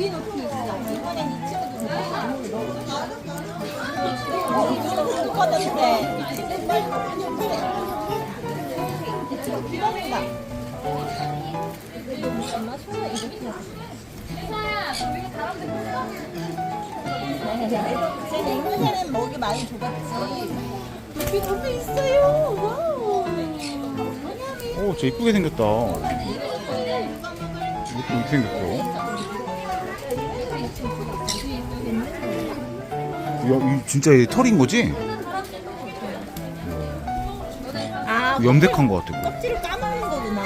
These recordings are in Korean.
높이 높이 있어. 이번엔 이 친구도 높이. 이거는 친구 빨리 이 친구 기다린다. 엄마 손을 이렇게 해. 제 냉면에는 먹이 많이 줘봤지. 높이 높이 있어요. 오, 저 이쁘게 생겼다. 이것도 이렇게 생겼어. 야, 이 진짜 얘 털인 거지? 아, 염색한 거 같아. 그거. 껍질을 까먹는 거구나.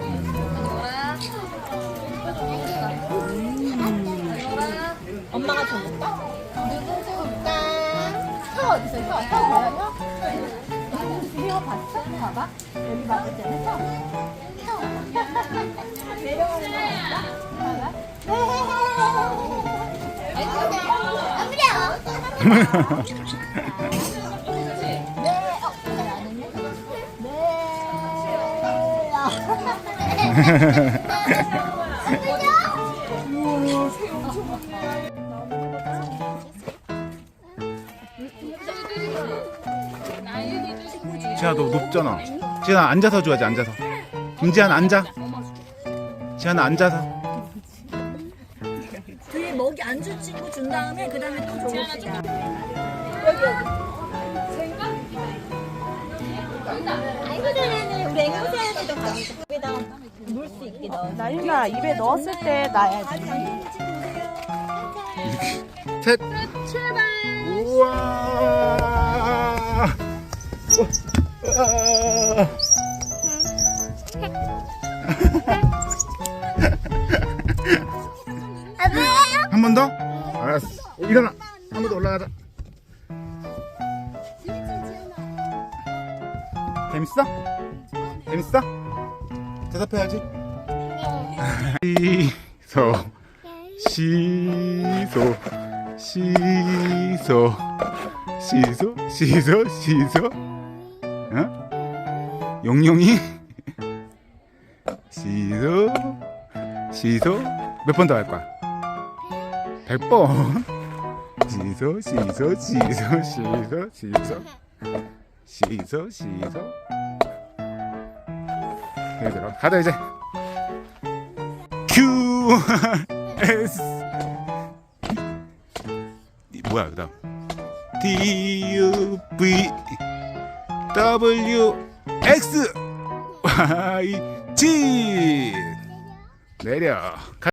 음. 엄마가 줘볼까? 누구 줄까? 혀 어디서 혀? 혀 보여요? 혀 봤어? 봐봐. 여기 봐봤잖아. 혀. 혀. 지아, 너 높잖아. 지아, 앉아서 줘야지, 앉아서. 김지한, 앉아. 지아는 앉아서. 안줄 친구 준 다음에 그 다음에 또 줘봅시다. 여기 여기. 아이고 잘하네. 우리 앵무새한테도 가보자. 여기다 물 수 있게 넣어. 나윤아 입에 넣었을 때 놔야지. 이렇게. 셋. 출발. 우와. 우와. 번 더? 알았어. 일어나. 한 번 더 올라가자. 재밌어? 재밌어? 대답해야지. 시소, 시소, 시소, 시소, 시소, 시소. 어? 용용이? 시소, 시소. 몇 번 더 할 거야? 100번. 시소, 시소, 시소, 시소, 시소. 시소, 시소. 얘들아, 가자 이제. Q S 이 뭐야 그다음 U V W X Y Z 내려.